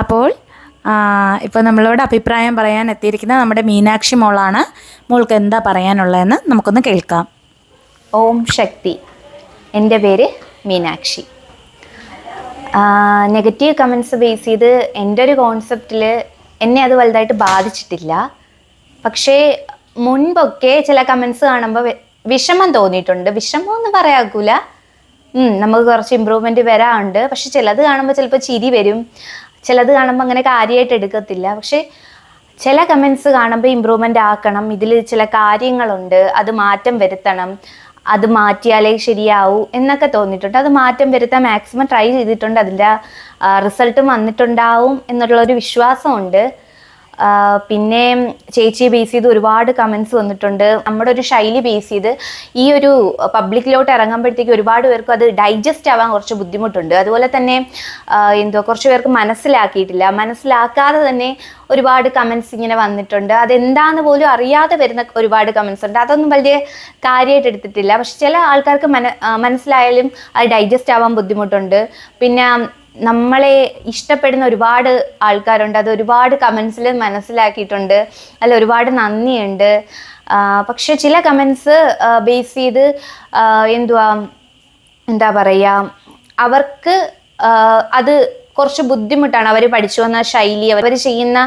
അപ്പോൾ ഇപ്പോൾ നമ്മളോട് അഭിപ്രായം പറയാൻ എത്തിയിരിക്കുന്ന നമ്മുടെ മീനാക്ഷി മോളാണ്. മോൾക്ക് എന്താ പറയാനുള്ളതെന്ന് നമുക്കൊന്ന് കേൾക്കാം. ഓം ശക്തി. എന്റെ പേര് മീനാക്ഷി. നെഗറ്റീവ് കമൻസ് ബേസ് ചെയ്ത് എന്റെ ഒരു കോൺസെപ്റ്റിൽ എന്നെ അത് വലുതായിട്ട് ബാധിച്ചിട്ടില്ല. പക്ഷേ മുൻപൊക്കെ ചില കമൻസ് കാണുമ്പോൾ വിഷമം തോന്നിയിട്ടുണ്ട്. വിഷമം എന്ന് പറയാക്കൂല. നമുക്ക് കുറച്ച് ഇമ്പ്രൂവ്മെന്റ് വരാറുണ്ട്. പക്ഷെ ചിലത് കാണുമ്പോൾ ചിലപ്പോൾ ചിരി വരും. ചിലത് കാണുമ്പോൾ അങ്ങനെ കാര്യമായിട്ട് എടുക്കത്തില്ല. പക്ഷേ ചില കമൻസ് കാണുമ്പോൾ ഇമ്പ്രൂവ്മെന്റ് ആക്കണം. ഇതിൽ ചില കാര്യങ്ങളുണ്ട്. അത് മാറ്റം വരുത്തണം. അത് മാറ്റിയാലേ ശരിയാവൂ എന്നൊക്കെ തോന്നിയിട്ടുണ്ട്. അത് മാറ്റം വരുത്താൻ മാക്സിമം ട്രൈ ചെയ്തിട്ടുണ്ട്. അതിന്റെ റിസൾട്ടും വന്നിട്ടുണ്ടാവും എന്നുള്ളൊരു വിശ്വാസമുണ്ട്. പിന്നെ ചേച്ചിയെ ബേസ് ചെയ്ത് ഒരുപാട് കമൻസ് വന്നിട്ടുണ്ട്. നമ്മുടെ ഒരു ശൈലി ബേസ് ചെയ്ത് ഈ ഒരു പബ്ലിക്കിലോട്ട് ഇറങ്ങുമ്പോഴത്തേക്ക് ഒരുപാട് പേർക്കും അത് ഡൈജസ്റ്റ് ആവാൻ കുറച്ച് ബുദ്ധിമുട്ടുണ്ട്. അതുപോലെ തന്നെ എന്തോ കുറച്ച് പേർക്ക് മനസ്സിലാക്കിയിട്ടില്ല. മനസ്സിലാക്കാതെ തന്നെ ഒരുപാട് കമൻസ് ഇങ്ങനെ വന്നിട്ടുണ്ട്. അതെന്താന്ന് പോലും അറിയാതെ വരുന്ന ഒരുപാട് കമൻസ് ഉണ്ട്. അതൊന്നും വലിയ കാര്യമായിട്ട് എടുത്തിട്ടില്ല. പക്ഷെ ചില ആൾക്കാർക്ക് മന മനസ്സിലായാലും അത് ഡൈജസ്റ്റ് ആവാൻ ബുദ്ധിമുട്ടുണ്ട്. പിന്നെ നമ്മളെ ഇഷ്ടപ്പെടുന്ന ഒരുപാട് ആൾക്കാരുണ്ട്. അത് ഒരുപാട് കമൻസിൽ മനസ്സിലാക്കിയിട്ടുണ്ട്. അല്ല ഒരുപാട് നന്ദിയുണ്ട്. പക്ഷെ ചില കമൻസ് ബേസ് ചെയ്ത് എന്തുവാ എന്താ പറയുക അവർക്ക് അത് കുറച്ച് ബുദ്ധിമുട്ടാണ്. അവർ പഠിച്ചു വന്ന ശൈലി അവർ ചെയ്യുന്ന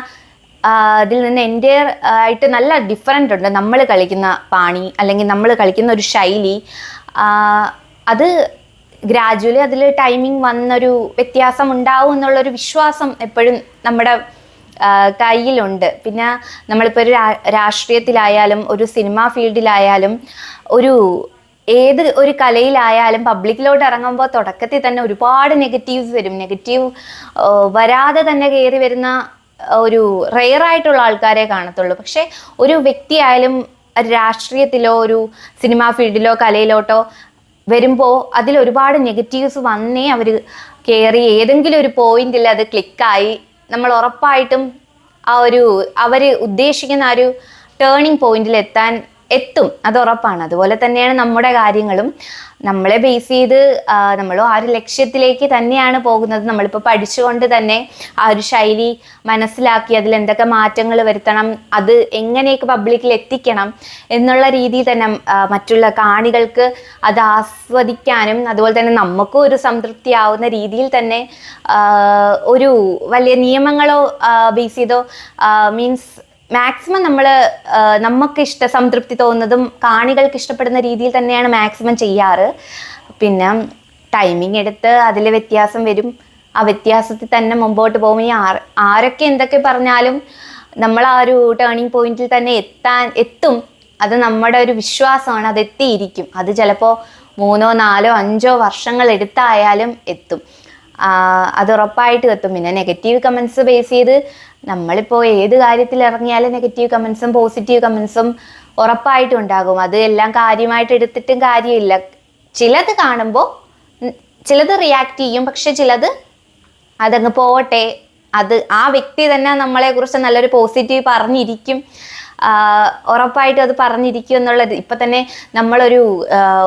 അതിൽ നിന്ന് എന്റെ ആയിട്ട് നല്ല ഡിഫറന്റ് ഉണ്ട്. നമ്മൾ കളിക്കുന്ന പാണി അല്ലെങ്കിൽ നമ്മൾ കളിക്കുന്ന ഒരു ശൈലി അത് ഗ്രാജുവലി അതിൽ ടൈമിംഗ് വന്നൊരു വ്യത്യാസം ഉണ്ടാവും എന്നുള്ളൊരു വിശ്വാസം എപ്പോഴും നമ്മുടെ കയ്യിലുണ്ട്. പിന്നെ നമ്മളിപ്പോൾ ഒരു രാഷ്ട്രീയത്തിലായാലും ഒരു സിനിമാ ഫീൽഡിലായാലും ഒരു ഏത് ഒരു കലയിലായാലും പബ്ലിക്കിലോട്ട് ഇറങ്ങുമ്പോൾ തുടക്കത്തിൽ തന്നെ ഒരുപാട് നെഗറ്റീവ്സ് വരും. നെഗറ്റീവ് വരാതെ തന്നെ കയറി വരുന്ന ഒരു റെയർ ആയിട്ടുള്ള ആൾക്കാരെ കാണത്തുള്ളൂ. പക്ഷേ ഒരു വ്യക്തിയായാലും രാഷ്ട്രീയത്തിലോ ഒരു സിനിമാ ഫീൽഡിലോ കലയിലോട്ടോ വരുമ്പോൾ അതിൽ ഒരുപാട് നെഗറ്റീവ്സ് വന്നേ അവർ കയറി ഏതെങ്കിലും ഒരു പോയിന്റിൽ അത് ക്ലിക്കായി നമ്മൾ ഉറപ്പായിട്ടും ആ ഒരു അവർ ഉദ്ദേശിക്കുന്ന ആ ഒരു ടേണിംഗ് പോയിന്റിൽ എത്താൻ എത്തും. അത് ഉറപ്പാണ്. അതുപോലെ തന്നെയാണ് നമ്മുടെ കാര്യങ്ങളും. നമ്മളെ ബേസ് ചെയ്ത് നമ്മൾ ആ ഒരു ലക്ഷ്യത്തിലേക്ക് തന്നെയാണ് പോകുന്നത്. നമ്മളിപ്പോൾ പഠിച്ചുകൊണ്ട് തന്നെ ആ ഒരു ശൈലി മനസ്സിലാക്കി അതിൽ എന്തൊക്കെ മാറ്റങ്ങൾ വരുത്തണം അത് എങ്ങനെയൊക്കെ പബ്ലിക്കിൽ എത്തിക്കണം എന്നുള്ള രീതിയിൽ തന്നെ മറ്റുള്ള കാണികൾക്ക് അത് ആസ്വദിക്കാനും അതുപോലെ തന്നെ നമുക്കും ഒരു സംതൃപ്തി ആവുന്ന രീതിയിൽ തന്നെ ഒരു വലിയ നിയമങ്ങളോ ബേസ് ചെയ്തോ മീൻസ് മാക്സിമം നമ്മൾ നമുക്ക് ഇഷ്ട സംതൃപ്തി തോന്നുന്നതും കാണികൾക്ക് ഇഷ്ടപ്പെടുന്ന രീതിയിൽ തന്നെയാണ് മാക്സിമം ചെയ്യാറ്. പിന്നെ ടൈമിംഗ് എടുത്ത് അതിൽ വ്യത്യാസം വരും. ആ വ്യത്യാസത്തിൽ തന്നെ മുമ്പോട്ട് പോകും. ആർ ആരൊക്കെ എന്തൊക്കെ പറഞ്ഞാലും നമ്മൾ ആ ഒരു ടേണിംഗ് പോയിന്റിൽ തന്നെ എത്താൻ എത്തും. അത് നമ്മുടെ ഒരു വിശ്വാസമാണ്. അത് എത്തിയിരിക്കും. അത് ചിലപ്പോൾ മൂന്നോ നാലോ അഞ്ചോ വർഷങ്ങൾ എടുത്തായാലും എത്തും. അത് ഉറപ്പായിട്ട് എത്തും. പിന്നെ നെഗറ്റീവ് കമൻസ് ബേസ് ചെയ്ത് നമ്മളിപ്പോൾ ഏത് കാര്യത്തിൽ ഇറങ്ങിയാലും നെഗറ്റീവ് കമൻസും പോസിറ്റീവ് കമൻസും ഉറപ്പായിട്ടും ഉണ്ടാകും അത് എല്ലാം കാര്യമായിട്ട് എടുത്തിട്ടും കാര്യമില്ല. ചിലത് കാണുമ്പോൾ ചിലത് റിയാക്ട് ചെയ്യും. പക്ഷെ ചിലത് അതങ്ങ് പോവട്ടെ. അത് ആ വ്യക്തി തന്നെ നമ്മളെ കുറിച്ച് നല്ലൊരു പോസിറ്റീവ് പറഞ്ഞിരിക്കും. ഉറപ്പായിട്ടും അത് പറഞ്ഞിരിക്കും എന്നുള്ളത്. ഇപ്പം തന്നെ നമ്മളൊരു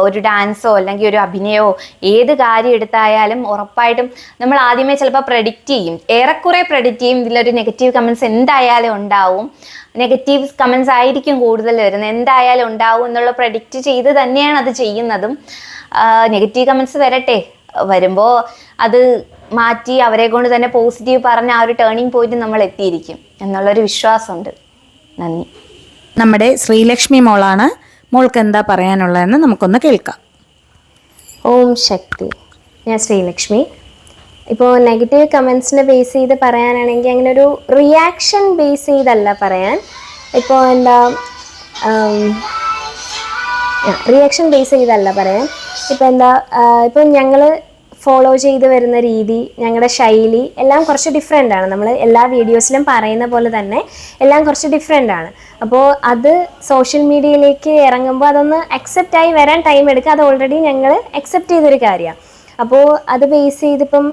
ഒരു ഡാൻസോ അല്ലെങ്കിൽ ഒരു അഭിനയമോ ഏത് കാര്യം എടുത്തായാലും ഉറപ്പായിട്ടും നമ്മൾ ആദ്യമേ ചിലപ്പോൾ പ്രെഡിക്റ്റ് ചെയ്യും. ഏറെക്കുറെ പ്രെഡിക്റ്റ് ചെയ്യും. ഇതിലൊരു നെഗറ്റീവ് കമൻസ് എന്തായാലും ഉണ്ടാവും. നെഗറ്റീവ് കമൻസ് ആയിരിക്കും കൂടുതൽ വരുന്നത്. എന്തായാലും ഉണ്ടാവും എന്നുള്ള പ്രെഡിക്റ്റ് ചെയ്ത് തന്നെയാണ് അത് ചെയ്യുന്നതും. നെഗറ്റീവ് കമൻസ് വരട്ടെ. വരുമ്പോൾ അത് മാറ്റി അവരെ കൊണ്ട് തന്നെ പോസിറ്റീവ് പറഞ്ഞ ആ ഒരു ടേണിംഗ് പോയിന്റ് നമ്മൾ എത്തിയിരിക്കും. എന്നുള്ളൊരു വിശ്വാസമുണ്ട്. നന്ദി. നമ്മുടെ ശ്രീലക്ഷ്മി മോളാണ് മോൾക്ക് എന്താ പറയാനുള്ളതെന്ന് നമുക്കൊന്ന് കേൾക്കാം. ഓം ശക്തി. ഞാൻ ശ്രീലക്ഷ്മി. ഇപ്പോൾ നെഗറ്റീവ് കമൻസിനെ ബേസ് ചെയ്ത് പറയാനാണെങ്കിൽ അങ്ങനെ ഒരു റിയാക്ഷൻ ബേസ് ചെയ്തല്ല പറയാൻ. ഇപ്പോൾ എന്താ റിയാക്ഷൻ ബേസ് ചെയ്തല്ല പറയാൻ. ഇപ്പോൾ എന്താ ഇപ്പം ഞങ്ങൾ ഫോളോ ചെയ്ത് വരുന്ന രീതി ഞങ്ങളുടെ ശൈലി എല്ലാം കുറച്ച് ഡിഫറെന്റ് ആണ്. നമ്മൾ എല്ലാ വീഡിയോസിലും പറയുന്ന പോലെ തന്നെ എല്ലാം കുറച്ച് ഡിഫറെന്റ് ആണ്. അപ്പോൾ അത് സോഷ്യൽ മീഡിയയിലേക്ക് ഇറങ്ങുമ്പോൾ അതൊന്ന് അക്സെപ്റ്റ് ആയി വരാൻ ടൈം എടുക്കുക. അത് ഓൾറെഡി ഞങ്ങൾ അക്സെപ്റ്റ് ചെയ്തൊരു കാര്യമാണ് അപ്പോൾ അത് ബേസ് ചെയ്തിപ്പം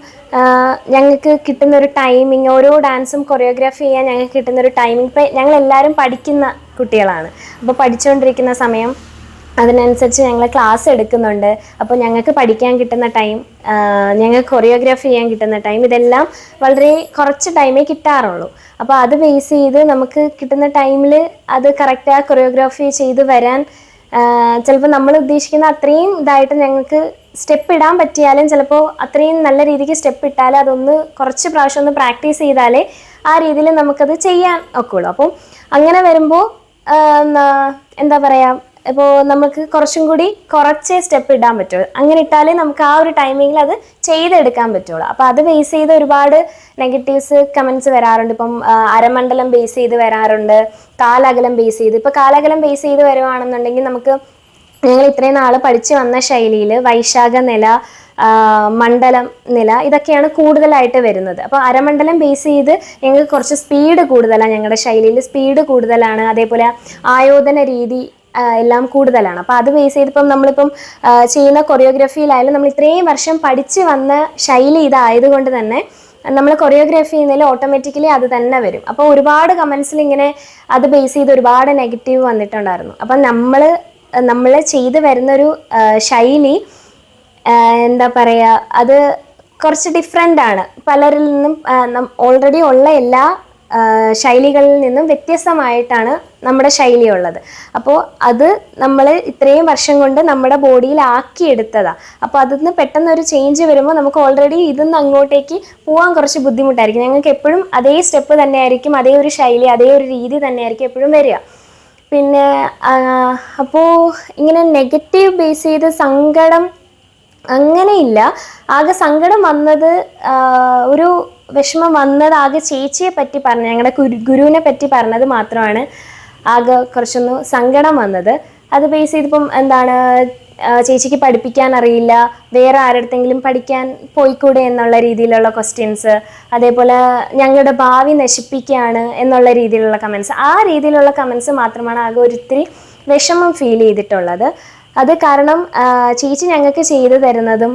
ഞങ്ങൾക്ക് കിട്ടുന്ന ഒരു ടൈമിങ് ഓരോ ഡാൻസും കൊറിയോഗ്രാഫി ചെയ്യാൻ ഞങ്ങൾക്ക് കിട്ടുന്ന ഒരു ടൈമിങ് ഇപ്പം ഞങ്ങൾ എല്ലാവരും പഠിക്കുന്ന കുട്ടികളാണ്. അപ്പോൾ പഠിച്ചുകൊണ്ടിരിക്കുന്ന സമയം അതിനനുസരിച്ച് ഞങ്ങൾ ക്ലാസ് എടുക്കുന്നുണ്ട്. അപ്പോൾ ഞങ്ങൾക്ക് പഠിക്കാൻ കിട്ടുന്ന ടൈം ഞങ്ങൾക്ക് കൊറിയോഗ്രാഫി ചെയ്യാൻ കിട്ടുന്ന ടൈം ഇതെല്ലാം വളരെ കുറച്ച് ടൈമേ കിട്ടാറുള്ളൂ. അപ്പോൾ അത് ബേസ് ചെയ്ത് നമുക്ക് കിട്ടുന്ന ടൈമിൽ അത് കറക്റ്റ് ആ കൊറിയോഗ്രാഫി ചെയ്ത് വരാൻ ചിലപ്പോൾ നമ്മൾ ഉദ്ദേശിക്കുന്ന അത്രയും ഇതായിട്ട് ഞങ്ങൾക്ക് സ്റ്റെപ്പ് ഇടാൻ പറ്റിയാലും ചിലപ്പോൾ അത്രയും നല്ല രീതിക്ക് സ്റ്റെപ്പ് ഇട്ടാലും അതൊന്ന് കുറച്ച് പ്രാവശ്യം ഒന്ന് പ്രാക്ടീസ് ചെയ്താലേ ആ രീതിയിൽ നമുക്കത് ചെയ്യാൻ ഒക്കുള്ളൂ. അപ്പം അങ്ങനെ വരുമ്പോൾ എന്താ പറയുക ഇപ്പോൾ നമുക്ക് കുറച്ചും കൂടി കുറച്ചേ സ്റ്റെപ്പ് ഇടാൻ പറ്റുള്ളൂ. അങ്ങനെ ഇട്ടാലേ നമുക്ക് ആ ഒരു ടൈമിങ്ങിൽ അത് ചെയ്തെടുക്കാൻ പറ്റുള്ളൂ. അപ്പോൾ അത് ബേസ് ചെയ്ത് ഒരുപാട് നെഗറ്റീവ്സ് കമൻസ് വരാറുണ്ട്. ഇപ്പം അരമണ്ഡലം ബേസ് ചെയ്ത് വരാറുണ്ട്. കാലകലം ബേസ് ചെയ്ത്. ഇപ്പോൾ കാലകലം ബേസ് ചെയ്ത് വരുവാണെന്നുണ്ടെങ്കിൽ നമുക്ക് ഞങ്ങൾ ഇത്രയും നാൾ പഠിച്ചു വന്ന ശൈലിയിൽ വൈശാഖ നില മണ്ഡലം നില ഇതൊക്കെയാണ് കൂടുതലായിട്ട് വരുന്നത്. അപ്പോൾ അരമണ്ഡലം ബേസ് ചെയ്ത് ഞങ്ങൾക്ക് കുറച്ച് സ്പീഡ് കൂടുതലാണ് ഞങ്ങളുടെ ശൈലിയിൽ സ്പീഡ് കൂടുതലാണ്. അതേപോലെ ആയോധന രീതി എല്ലാം കൂടുതലാണ്. അപ്പോൾ അത് ബേസ് ചെയ്തിപ്പം നമ്മളിപ്പം ചെയ്യുന്ന കൊറിയോഗ്രഫിയിലായാലും നമ്മൾ ഇത്രയും വർഷം പഠിച്ച് വന്ന ശൈലി ഇതായതുകൊണ്ട് തന്നെ നമ്മൾ കൊറിയോഗ്രാഫി ചെയ്യുന്നതിൽ ഓട്ടോമാറ്റിക്കലി അത് തന്നെ വരും. അപ്പോൾ ഒരുപാട് കമൻസിൽ ഇങ്ങനെ അത് ബേസ് ചെയ്ത് ഒരുപാട് നെഗറ്റീവ് വന്നിട്ടുണ്ടായിരുന്നു. അപ്പം നമ്മൾ നമ്മൾ ചെയ്ത് വരുന്നൊരു ശൈലി എന്താ പറയുക അത് കുറച്ച് ഡിഫറെന്റ് ആണ്. പലരിൽ നിന്നും ഓൾറെഡി ഉള്ള എല്ലാ ശൈലികളിൽ നിന്നും വ്യത്യസ്തമായിട്ടാണ് നമ്മുടെ ശൈലി ഉള്ളത്. അപ്പോൾ അത് നമ്മൾ ഇത്രയും വർഷം കൊണ്ട് നമ്മുടെ ബോഡിയിൽ ആക്കിയെടുത്തതാണ് അപ്പോൾ അതിൽ നിന്ന് പെട്ടെന്ന് ഒരു ചേഞ്ച് വരുമ്പോൾ നമുക്ക് ഓൾറെഡി ഇതിൽ അങ്ങോട്ടേക്ക് പോകാൻ കുറച്ച് ബുദ്ധിമുട്ടായിരിക്കും. ഞങ്ങൾക്ക് എപ്പോഴും അതേ സ്റ്റെപ്പ് തന്നെയായിരിക്കും അതേ ഒരു ശൈലി അതേ ഒരു രീതി തന്നെയായിരിക്കും എപ്പോഴും വരിക. പിന്നെ അപ്പോൾ ഇങ്ങനെ നെഗറ്റീവ് ബേസ് ചെയ്ത് സങ്കടം അങ്ങനെയില്ല. ആകെ സങ്കടം വന്നത് ഒരു വിഷമം വന്നത് ആകെ ചേച്ചിയെ പറ്റി പറഞ്ഞ ഞങ്ങളുടെ ഗുരു ഗുരുവിനെ പറ്റി പറഞ്ഞത് മാത്രമാണ് ആകെ കുറച്ചൊന്ന് സങ്കടം വന്നത്. അത് ബേസ് ചെയ്തിപ്പം എന്താണ് ചേച്ചിക്ക് പഠിപ്പിക്കാൻ അറിയില്ല വേറെ ആരുടെങ്കിലും പഠിക്കാൻ പോയിക്കൂടെ എന്നുള്ള രീതിയിലുള്ള ക്വസ്റ്റ്യൻസ് അതേപോലെ ഞങ്ങളുടെ ഭാവി നശിപ്പിക്കുകയാണ് എന്നുള്ള രീതിയിലുള്ള കമൻസ് ആ രീതിയിലുള്ള കമൻസ് മാത്രമാണ് ആകെ ഒരിത്തിരി വിഷമം ഫീൽ ചെയ്തിട്ടുള്ളത്. അത് കാരണം ചേച്ചി ഞങ്ങൾക്ക് ചെയ്തു തരുന്നതും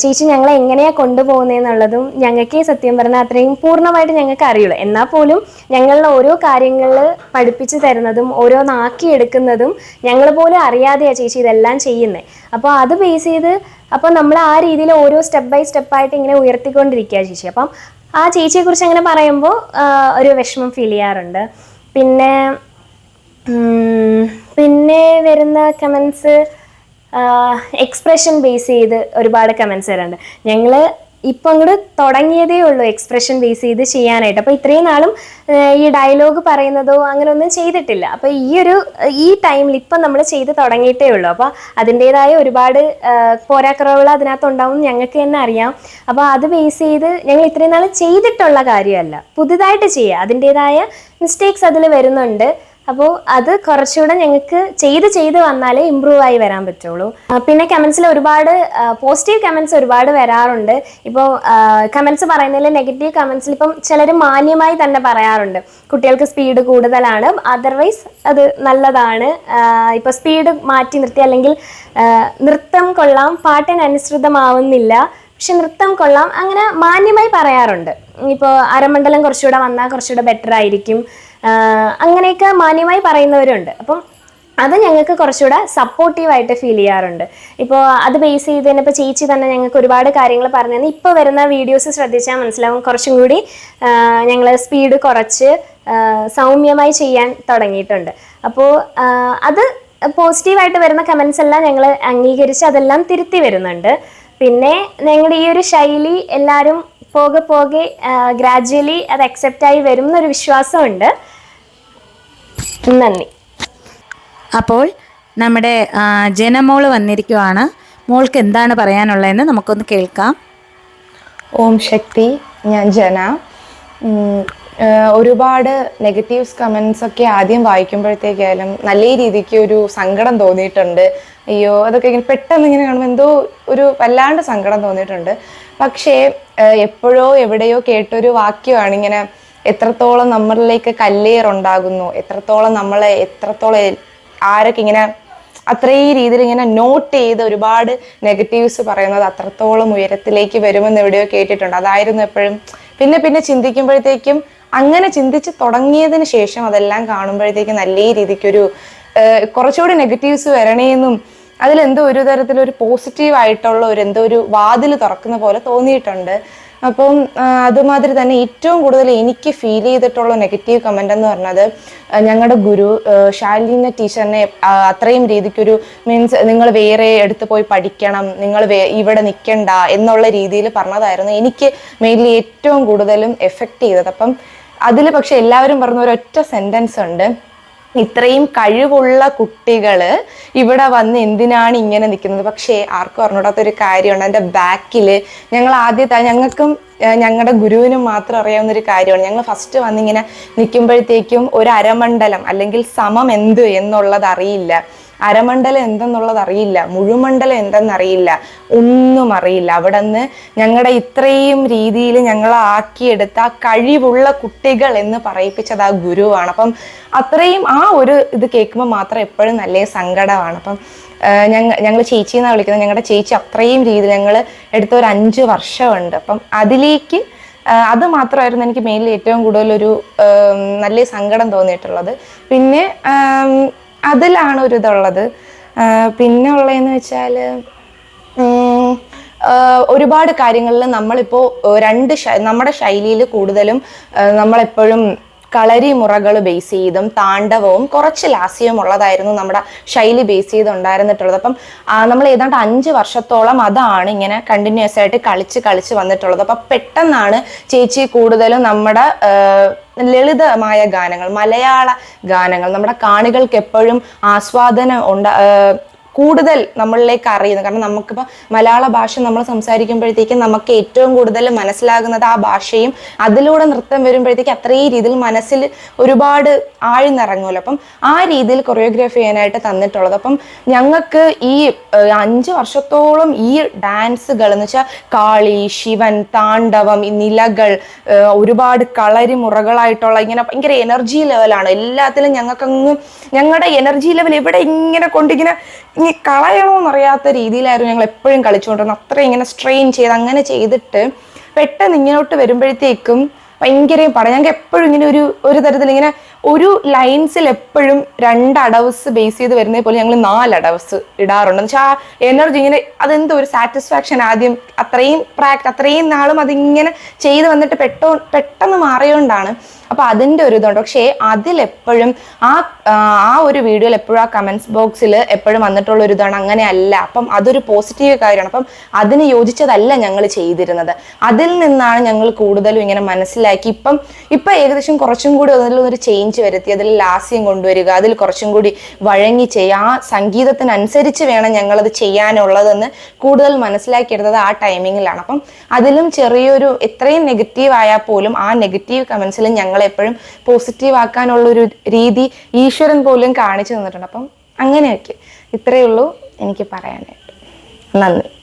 ചേച്ചി ഞങ്ങളെ എങ്ങനെയാണ് കൊണ്ടുപോകുന്നതെന്നുള്ളതും ഞങ്ങൾക്ക് സത്യം പറഞ്ഞാൽ അത്രയും പൂർണമായിട്ട് ഞങ്ങൾക്ക് അറിയുള്ളൂ. എന്നാൽ പോലും ഞങ്ങളുടെ ഓരോ കാര്യങ്ങൾ പഠിപ്പിച്ചു തരുന്നതും ഓരോന്നാക്കി എടുക്കുന്നതും ഞങ്ങൾ പോലും അറിയാതെയാണ് ചേച്ചി ഇതെല്ലാം ചെയ്യുന്നത് അപ്പോൾ അത് ബേസ് ചെയ്ത് അപ്പോൾ നമ്മൾ ആ രീതിയിൽ ഓരോ സ്റ്റെപ്പ് ബൈ സ്റ്റെപ്പായിട്ട് ഇങ്ങനെ ഉയർത്തിക്കൊണ്ടിരിക്കുക ചേച്ചി. അപ്പം ആ ചേച്ചിയെക്കുറിച്ച് അങ്ങനെ പറയുമ്പോൾ ഒരു വിഷമം ഫീൽ ചെയ്യാറുണ്ട്. പിന്നെ പിന്നെ വരുന്ന കമൻസ് എക്സ്പ്രഷൻ ബേസ് ചെയ്ത് ഒരുപാട് കമൻസ് വരുന്നുണ്ട് ഞങ്ങൾ ഇപ്പം അങ്ങോട്ട് തുടങ്ങിയതേ ഉള്ളൂ എക്സ്പ്രഷൻ ബേസ് ചെയ്ത് ചെയ്യാനായിട്ട്. അപ്പോൾ ഇത്രയും നാളും ഈ ഡയലോഗ് പറയുന്നതോ അങ്ങനെ ഒന്നും ചെയ്തിട്ടില്ല. അപ്പോൾ ഈ ഒരു ഈ ടൈമിൽ ഇപ്പം നമ്മൾ ചെയ്ത് തുടങ്ങിയിട്ടേ ഉള്ളൂ. അപ്പോൾ അതിന്റേതായ ഒരുപാട് പോരാക്കുറവുകൾ അതിനകത്ത് ഉണ്ടാവും ഞങ്ങൾക്ക് തന്നെ അറിയാം. അപ്പോൾ അത് ബേസ് ചെയ്ത് ഞങ്ങൾ ഇത്രയും നാൾ ചെയ്തിട്ടുള്ള കാര്യമല്ല. പുതുതായിട്ട് ചെയ്യുക അതിന്റേതായ മിസ്റ്റേക്സ് അതിൽ വരുന്നുണ്ട്. അപ്പോൾ അത് കുറച്ചുകൂടെ ഞങ്ങൾക്ക് ചെയ്ത് ചെയ്ത് വന്നാലേ ഇമ്പ്രൂവ് ആയി വരാൻ പറ്റുള്ളൂ. പിന്നെ കമൻസിൽ ഒരുപാട് പോസിറ്റീവ് കമൻസ് ഒരുപാട് വരാറുണ്ട്. ഇപ്പോൾ കമൻസ് പറയുന്നതിൽ നെഗറ്റീവ് കമൻസിൽ ഇപ്പം ചിലർ മാന്യമായി തന്നെ പറയാറുണ്ട്. കുട്ടികൾക്ക് സ്പീഡ് കൂടുതലാണ് അതർവൈസ് അത് നല്ലതാണ്. ഇപ്പോൾ സ്പീഡ് മാറ്റി നിർത്തി അല്ലെങ്കിൽ നൃത്തം കൊള്ളാം പാട്ടിനനുസൃതമാവുന്നില്ല പക്ഷെ നൃത്തം കൊള്ളാം അങ്ങനെ മാന്യമായി പറയാറുണ്ട്. ഇപ്പോൾ അരമണ്ഡലം കുറച്ചുകൂടെ വന്നാൽ കുറച്ചുകൂടെ ബെറ്റർ ആയിരിക്കും. അങ്ങനെയൊക്കെ മാന്യമായി പറയുന്നവരുണ്ട്. അപ്പം അത് ഞങ്ങൾക്ക് കുറച്ചുകൂടെ സപ്പോർട്ടീവായിട്ട് ഫീൽ ചെയ്യാറുണ്ട്. ഇപ്പോൾ അത് ബേസ് ചെയ്ത് തന്നെ ഇപ്പോൾ ചേച്ചി തന്നെ ഞങ്ങൾക്ക് ഒരുപാട് കാര്യങ്ങൾ പറഞ്ഞു തന്നെ. ഇപ്പോൾ വരുന്ന വീഡിയോസ് ശ്രദ്ധിച്ചാൽ മനസ്സിലാവും. കുറച്ചും കൂടി ഞങ്ങൾ സ്പീഡ് കുറച്ച് സൗമ്യമായി ചെയ്യാൻ തുടങ്ങിയിട്ടുണ്ട്. അപ്പോൾ അത് പോസിറ്റീവായിട്ട് വരുന്ന കമൻസ് എല്ലാം ഞങ്ങൾ അംഗീകരിച്ച് അതെല്ലാം തിരുത്തി വരുന്നുണ്ട്. പിന്നെ ഞങ്ങളുടെ ഈ ഒരു ശൈലി എല്ലാവരും പോകെ പോകെ ഗ്രാജ്വലി അത് അക്സെപ്റ്റ് ആയി വരും എന്നൊരു വിശ്വാസമുണ്ട്. നന്ദി. അപ്പോൾ നമ്മുടെ ജനമോൾ ജനമോൾ വന്നിരിക്കുവാണ്. മോൾക്ക് എന്താണ് പറയാനുള്ളതെന്ന് നമുക്കൊന്ന് കേൾക്കാം. ഓം ശക്തി ഞാൻ ജന. ഒരുപാട് നെഗറ്റീവ്സ് കമൻസ് ഒക്കെ ആദ്യം വായിക്കുമ്പോഴത്തേക്കായാലും നല്ല രീതിക്ക് ഒരു സങ്കടം തോന്നിയിട്ടുണ്ട്. അയ്യോ അതൊക്കെ ഇങ്ങനെ പെട്ടെന്ന് ഇങ്ങനെ കാണുമ്പോൾ എന്തോ ഒരു വല്ലാണ്ട് സങ്കടം തോന്നിയിട്ടുണ്ട്. പക്ഷേ എപ്പോഴോ എവിടെയോ കേട്ടൊരു വാക്യമാണ് ഇങ്ങനെ എത്രത്തോളം നമ്മളിലേക്ക് കല്ലേറുണ്ടാകുന്നു എത്രത്തോളം നമ്മളെ എത്രത്തോളം ആരൊക്കെ ഇങ്ങനെ അത്രയും രീതിയിൽ ഇങ്ങനെ നോട്ട് ചെയ്ത് ഒരുപാട് നെഗറ്റീവ്സ് പറയുന്നത് അത്രത്തോളം ഉയരത്തിലേക്ക് വരുമെന്ന് എവിടെയോ കേട്ടിട്ടുണ്ട്. അതായിരുന്നു എപ്പോഴും പിന്നെ പിന്നെ ചിന്തിക്കുമ്പോഴത്തേക്കും അങ്ങനെ ചിന്തിച്ച് തുടങ്ങിയതിന് ശേഷം അതെല്ലാം കാണുമ്പോഴത്തേക്കും നല്ല രീതിക്കൊരു കുറച്ചുകൂടി നെഗറ്റീവ്സ് വരണേന്നും അതിലെന്തോ ഒരു തരത്തിലൊരു പോസിറ്റീവ് ആയിട്ടുള്ള ഒരു എന്തോ ഒരു വാതിൽ തുറക്കുന്ന പോലെ തോന്നിയിട്ടുണ്ട്. അപ്പം അതുമാതിരി തന്നെ ഏറ്റവും കൂടുതൽ എനിക്ക് ഫീൽ ചെയ്തിട്ടുള്ള നെഗറ്റീവ് കമന്റ് എന്ന് പറഞ്ഞത് ഞങ്ങളുടെ ഗുരു ശാലിന ടീച്ചറിനെ അത്രയും രീതിക്കൊരു മീൻസ് നിങ്ങൾ വേറെ എടുത്ത് പോയി പഠിക്കണം നിങ്ങൾ ഇവിടെ നിൽക്കണ്ട എന്നുള്ള രീതിയിൽ പറഞ്ഞതായിരുന്നു എനിക്ക് മെയിൻലി ഏറ്റവും കൂടുതലും എഫക്റ്റ് ചെയ്തത്. അപ്പം അതിൽ പക്ഷെ എല്ലാവരും പറഞ്ഞ ഒരൊറ്റ സെന്റൻസ് ഉണ്ട്. ഇത്രയും കഴിവുള്ള കുട്ടികൾ ഇവിടെ വന്ന് എന്തിനാണ് ഇങ്ങനെ നിൽക്കുന്നത് പക്ഷേ ആർക്കും അറിഞ്ഞൂടാത്ത കാര്യമാണ്. എന്റെ ബാക്കിൽ ഞങ്ങൾ ആദ്യത്തെ ഞങ്ങൾക്കും ഞങ്ങളുടെ ഗുരുവിനും മാത്രം അറിയാവുന്ന ഒരു കാര്യമാണ്. ഞങ്ങൾ ഫസ്റ്റ് വന്നിങ്ങനെ നിൽക്കുമ്പോഴത്തേക്കും ഒരു അരമണ്ഡലം അല്ലെങ്കിൽ സമം എന്ത് എന്നുള്ളത് അറിയില്ല. അരമണ്ഡലം എന്തെന്നുള്ളത് അറിയില്ല മുഴുമണ്ഡലം എന്തെന്നറിയില്ല ഒന്നും അറിയില്ല. അവിടെ നിന്ന് ഞങ്ങളുടെ ഇത്രയും രീതിയിൽ ഞങ്ങളെ ആക്കിയെടുത്ത കഴിവുള്ള കുട്ടികൾ എന്ന് പറയിപ്പിച്ചത് ആ ഗുരുവാണ്. അപ്പം അത്രയും ആ ഒരു ഇത് കേൾക്കുമ്പോൾ മാത്രം എപ്പോഴും നല്ല സങ്കടമാണ്. അപ്പം ഞങ്ങൾ ഞങ്ങൾ ചേച്ചി എന്നാണ് വിളിക്കുന്നത്? ഞങ്ങളുടെ ചേച്ചി അത്രയും രീതിയിൽ ഞങ്ങൾ എടുത്ത ഒരു അഞ്ച് വർഷമുണ്ട്. അപ്പം അതിലേക്ക് അത് മാത്രമായിരുന്നു എനിക്ക് മെയിനിൽ ഏറ്റവും കൂടുതൽ ഒരു നല്ല സങ്കടം തോന്നിയിട്ടുള്ളത്. പിന്നെ അതിലാണ് ഒരു ഇതുള്ളത് പിന്നെ ഉള്ളതെന്ന് വെച്ചാൽ ഒരുപാട് കാര്യങ്ങളിൽ നമ്മളിപ്പോൾ രണ്ട് നമ്മുടെ ശൈലിയിൽ കൂടുതലും നമ്മളെപ്പോഴും കളരി മുറകൾ ബേസ് ചെയ്തും താണ്ഡവവും കുറച്ച് ലാസ്യവും ഉള്ളതായിരുന്നു നമ്മുടെ ശൈലി ബേസ് ചെയ്ത് ഉണ്ടായിരുന്നിട്ടുള്ളത് അപ്പം നമ്മൾ ഏതാണ്ട് അഞ്ച് വർഷത്തോളം അതാണ് ഇങ്ങനെ കണ്ടിന്യൂസ് ആയിട്ട് കളിച്ച് കളിച്ച് വന്നിട്ടുള്ളത്. അപ്പം പെട്ടെന്നാണ് ചേച്ചി കൂടുതലും നമ്മുടെ ലളിതമായ ഗാനങ്ങൾ മലയാള ഗാനങ്ങൾ നമ്മുടെ കാണികൾക്ക് എപ്പോഴും ആസ്വാദനം ഉണ്ട കൂടുതൽ നമ്മളിലേക്ക് അറിയുന്നത്. കാരണം നമുക്കിപ്പോൾ മലയാള ഭാഷ നമ്മൾ സംസാരിക്കുമ്പോഴത്തേക്കും നമുക്ക് ഏറ്റവും കൂടുതൽ മനസ്സിലാകുന്നത് ആ ഭാഷയും അതിലൂടെ നൃത്തം വരുമ്പോഴത്തേക്ക് അത്രയും രീതിയിൽ മനസ്സിൽ ഒരുപാട് ആഴ്ന്നിറങ്ങുമല്ലോ. അപ്പം ആ രീതിയിൽ കൊറിയോഗ്രാഫി ചെയ്യാനായിട്ട് തന്നിട്ടുള്ളത്. അപ്പം ഞങ്ങൾക്ക് ഈ അഞ്ച് വർഷത്തോളം ഈ ഡാൻസുകൾ എന്ന് വെച്ചാൽ കാളി ശിവൻ താണ്ഡവം നിലകൾ ഒരുപാട് കളരി മുറകളായിട്ടുള്ള ഇങ്ങനെ ഭയങ്കര എനർജി ലെവലാണ് എല്ലാത്തിലും ഞങ്ങൾക്കങ്ങ് ഞങ്ങളുടെ എനർജി ലെവൽ എവിടെ ഇങ്ങനെ കൊണ്ടിങ്ങനെ ഇനി കളയണമെന്നറിയാത്ത രീതിയിലായിരുന്നു ഞങ്ങൾ എപ്പോഴും കളിച്ചുകൊണ്ടിരുന്നത്. അത്ര ഇങ്ങനെ സ്ട്രെയിൻ ചെയ്ത് അങ്ങനെ ചെയ്തിട്ട് പെട്ടെന്ന് ഇങ്ങോട്ട് വരുമ്പോഴത്തേക്കും ഭയങ്കര പടം. ഞങ്ങൾക്ക് എപ്പോഴും ഇങ്ങനെ ഒരു ഒരു തരത്തിൽ ഇങ്ങനെ ഒരു ലൈൻസിൽ എപ്പോഴും രണ്ട് അടവ്സ് ബേസ് ചെയ്ത് വരുന്നത് പോലെ ഞങ്ങൾ നാല് അടവ്സ് ഇടാറുണ്ട്. എന്ന് വെച്ചാൽ എനർജി ഇങ്ങനെ അതെന്തോ ഒരു സാറ്റിസ്ഫാക്ഷൻ ആദ്യം അത്രയും പ്രാക്ട് അത്രയും നാളും അതിങ്ങനെ ചെയ്ത് വന്നിട്ട് പെട്ടോ പെട്ടെന്ന് മാറിയോണ്ടാണ്. അപ്പൊ അതിന്റെ ഒരു ഇതുണ്ട്. പക്ഷേ അതിലെപ്പോഴും ആ, ആ ഒരു വീഡിയോയിൽ എപ്പോഴും ആ കമന്റ്സ് ബോക്സിൽ എപ്പോഴും വന്നിട്ടുള്ള ഒരു ഇതാണ് അങ്ങനെയല്ല. അപ്പം അതൊരു പോസിറ്റീവ് കാര്യമാണ്. അപ്പം അതിന് യോജിച്ചതല്ല ഞങ്ങൾ ചെയ്തിരുന്നത്. അതിൽ നിന്നാണ് ഞങ്ങൾ കൂടുതലും ഇങ്ങനെ മനസ്സിലാക്കി. ഇപ്പം ഇപ്പം ഏകദേശം കുറച്ചും കൂടി അതിലൊരു ചേഞ്ച് വരുത്തി അതിൽ ലാസ്യം കൊണ്ടുവരിക അതിൽ കുറച്ചും കൂടി വഴങ്ങി ചെയ്യുക. ആ സംഗീതത്തിനനുസരിച്ച് വേണം ഞങ്ങളത് ചെയ്യാനുള്ളതെന്ന് കൂടുതൽ മനസ്സിലാക്കിയെടുത്തത് ആ ടൈമിങ്ങിലാണ് അപ്പം അതിലും ചെറിയൊരു എത്രയും നെഗറ്റീവ് ആയാൽ പോലും ആ നെഗറ്റീവ് കമൻസിലും ഞങ്ങളെപ്പോഴും പോസിറ്റീവ് ആക്കാനുള്ള ഒരു രീതി ഈശ്വരൻ പോലും കാണിച്ചു തന്നിട്ടുണ്ട്. അപ്പം അങ്ങനെയൊക്കെ. ഇത്രയേ ഉള്ളൂ എനിക്ക് പറയാനായിട്ട്. നന്ദി.